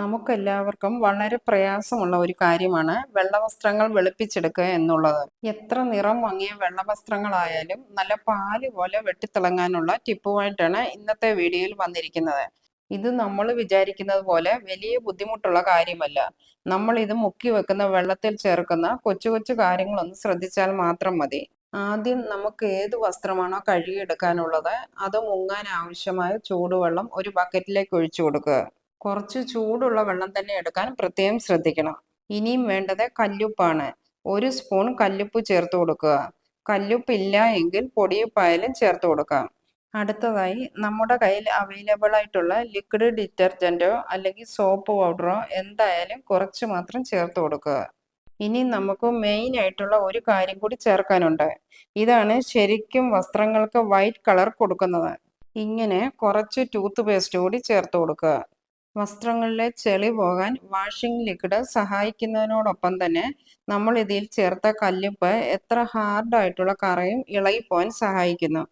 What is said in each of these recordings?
നമുക്കെല്ലാവർക്കും വളരെ പ്രയാസമുള്ള ഒരു കാര്യമാണ് വെള്ളവസ്ത്രങ്ങൾ വെളുപ്പിച്ചെടുക്കുക എന്നുള്ളത്. എത്ര നിറം വാങ്ങിയ വെള്ളവസ്ത്രങ്ങളായാലും നല്ല പാൽ പോലെ വെട്ടിത്തിളങ്ങാനുള്ള ടിപ്പുമായിട്ടാണ് ഇന്നത്തെ വീഡിയോയിൽ വന്നിരിക്കുന്നത്. ഇത് നമ്മൾ വിചാരിക്കുന്നത് പോലെ വലിയ ബുദ്ധിമുട്ടുള്ള കാര്യമല്ല. നമ്മൾ ഇത് മുക്കി വെക്കുന്ന വെള്ളത്തിൽ ചേർക്കുന്ന കൊച്ചു കൊച്ചു കാര്യങ്ങളൊന്ന് ശ്രദ്ധിച്ചാൽ മാത്രം മതി. ആദ്യം നമുക്ക് ഏത് വസ്ത്രമാണോ കഴുകിയെടുക്കാനുള്ളത് അത് മുങ്ങാൻ ആവശ്യമായ ചൂടുവെള്ളം ഒരു ബക്കറ്റിലേക്ക് ഒഴിച്ചു കൊടുക്കുക. കുറച്ച് ചൂടുള്ള വെള്ളം തന്നെ എടുക്കാൻ പ്രത്യേകം ശ്രദ്ധിക്കണം. ഇനിയും വേണ്ടത് കല്ലുപ്പാണ്. ഒരു സ്പൂൺ കല്ലുപ്പ് ചേർത്ത് കൊടുക്കുക. കല്ലുപ്പ് കല്ലുപ്പില്ല എങ്കിൽ പൊടിയുപ്പായാലും ചേർത്ത് കൊടുക്കാം. അടുത്തതായി നമ്മുടെ കയ്യിൽ അവൈലബിൾ ആയിട്ടുള്ള ലിക്വിഡ് ഡിറ്റർജന്റോ അല്ലെങ്കിൽ സോപ്പ് പൗഡറോ എന്തായാലും കുറച്ച് മാത്രം ചേർത്ത് കൊടുക്കുക. ഇനി നമുക്ക് മെയിൻ ആയിട്ടുള്ള ഒരു കാര്യം കൂടി ചേർക്കാനുണ്ട്. ഇതാണ് ശരിക്കും വസ്ത്രങ്ങൾക്ക് വൈറ്റ് കളർ കൊടുക്കുന്നത്. ഇങ്ങനെ കുറച്ച് ടൂത്ത് പേസ്റ്റ് കൂടി ചേർത്ത് കൊടുക്കുക. വസ്ത്രങ്ങളിലെ ചെളി പോകാൻ വാഷിംഗ് ലിക്വിഡ് സഹായിക്കുന്നതിനോടൊപ്പം തന്നെ നമ്മൾ ഇതിൽ ചേർത്ത കല്ലുപ്പ് എത്ര ഹാർഡായിട്ടുള്ള കറയും ഇളകിപ്പോവാൻ സഹായിക്കുന്നു.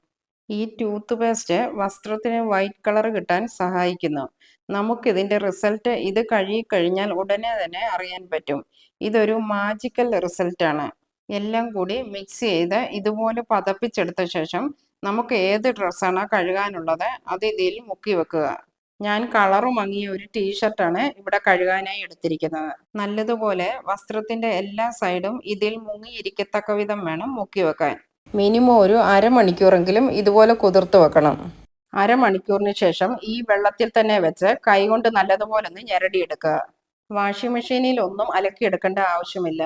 ഈ ടൂത്ത് പേസ്റ്റ് വസ്ത്രത്തിന് വൈറ്റ് കളർ കിട്ടാൻ സഹായിക്കുന്നു. നമുക്കിതിന്റെ റിസൾട്ട് ഇത് കഴുകി കഴിഞ്ഞാൽ ഉടനെ തന്നെ അറിയാൻ പറ്റും. ഇതൊരു മാജിക്കൽ റിസൾട്ടാണ് എല്ലാം കൂടി മിക്സ് ചെയ്ത് ഇതുപോലെ പതപ്പിച്ചെടുത്ത ശേഷം നമുക്ക് ഏത് ഡ്രസ്സാണ് കഴുകാനുള്ളത് അത് ഇതിൽ മുക്കി വെക്കുക. ഞാൻ കളറ് മങ്ങിയ ഒരു ടീഷർട്ടാണ് ഇവിടെ കഴുകാനായി എടുത്തിരിക്കുന്നത്. നല്ലതുപോലെ വസ്ത്രത്തിന്റെ എല്ലാ സൈഡും ഇതിൽ മുങ്ങിയിരിക്കത്തക്ക വിധം വേണം മുക്കി വെക്കാൻ. മിനിമം ഒരു അരമണിക്കൂറെങ്കിലും ഇതുപോലെ കുതിർത്ത് വെക്കണം. അരമണിക്കൂറിന് ശേഷം ഈ വെള്ളത്തിൽ തന്നെ വെച്ച് കൈകൊണ്ട് നല്ലതുപോലെ ഒന്ന് ഞെരടിയെടുക്കുക വാഷിംഗ് മെഷീനിൽ ഒന്നും അലക്കിയെടുക്കേണ്ട ആവശ്യമില്ല.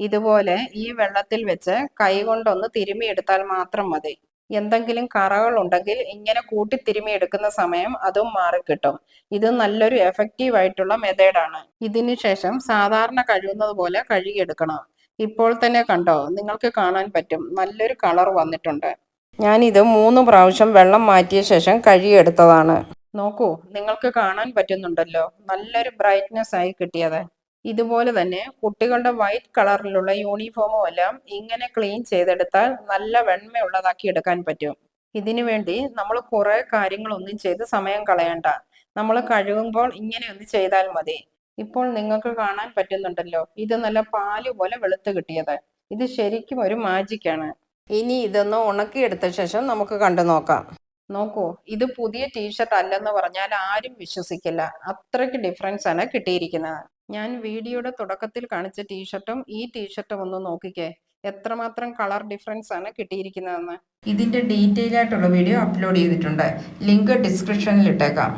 ഇതുപോലെ ഈ വെള്ളത്തിൽ വെച്ച് കൈ കൊണ്ടൊന്ന് തിരുമിയെടുത്താൽ മാത്രം മതി. എന്തെങ്കിലും കറകൾ ഉണ്ടെങ്കിൽ ഇങ്ങനെ കൂട്ടി തിരുമി എടുക്കുന്ന സമയം അതും മാറിക്കിട്ടും. ഇത് നല്ലൊരു എഫക്റ്റീവ് ആയിട്ടുള്ള മെത്തേഡാണ് ഇതിനു ശേഷം സാധാരണ കഴുകുന്നത് പോലെ കഴുകിയെടുക്കണം. ഇപ്പോൾ തന്നെ കണ്ടോ നിങ്ങൾക്ക് കാണാൻ പറ്റും നല്ലൊരു കളർ വന്നിട്ടുണ്ട്. ഞാനിത് മൂന്ന് പ്രാവശ്യം വെള്ളം മാറ്റിയ ശേഷം കഴുകിയെടുത്തതാണ്. നോക്കൂ നിങ്ങൾക്ക് കാണാൻ പറ്റുന്നുണ്ടല്ലോ. നല്ലൊരു ബ്രൈറ്റ്നെസ് ആയി കിട്ടിയത്. ഇതുപോലെ തന്നെ കുട്ടികളുടെ വൈറ്റ് കളറിലുള്ള യൂണിഫോമും എല്ലാം ഇങ്ങനെ ക്ലീൻ ചെയ്തെടുത്താൽ നല്ല വെണ്മയുള്ളതാക്കി എടുക്കാൻ പറ്റും. ഇതിനു വേണ്ടി നമ്മൾ കുറെ കാര്യങ്ങളൊന്നും ചെയ്ത് സമയം കളയണ്ട. നമ്മൾ കഴുകുമ്പോൾ ഇങ്ങനെ ഒന്ന് ചെയ്താൽ മതി. ഇപ്പോൾ നിങ്ങൾക്ക് കാണാൻ പറ്റുന്നുണ്ടല്ലോ ഇത് നല്ല പാൽ പോലെ വെളുത്ത് കിട്ടിയത്. ഇത് ശരിക്കും ഒരു മാജിക്കാണ് ഇനി ഇതൊന്ന് ഉണക്കിയെടുത്ത ശേഷം നമുക്ക് കണ്ടു നോക്കാം. നോക്കൂ ഇത് പുതിയ ടീഷർട്ട് അല്ലെന്ന് പറഞ്ഞാൽ ആരും വിശ്വസിക്കില്ല. അത്രയ്ക്ക് ഡിഫറൻസ് ആണ് കിട്ടിയിരിക്കുന്നത്. ഞാൻ വീഡിയോയുടെ തുടക്കത്തിൽ കാണിച്ച ടീഷർട്ടും ഈ ടീഷർട്ടും ഒന്ന് നോക്കിക്കേ. എത്രമാത്രം കളർ ഡിഫറൻസ് ആണ് കിട്ടിയിരിക്കുന്നതെന്ന്. ഇതിന്റെ ഡീറ്റെയിൽ ആയിട്ടുള്ള വീഡിയോ അപ്ലോഡ് ചെയ്തിട്ടുണ്ട്. ലിങ്ക് ഡിസ്ക്രിപ്ഷനിൽ ഇട്ടേക്കാം.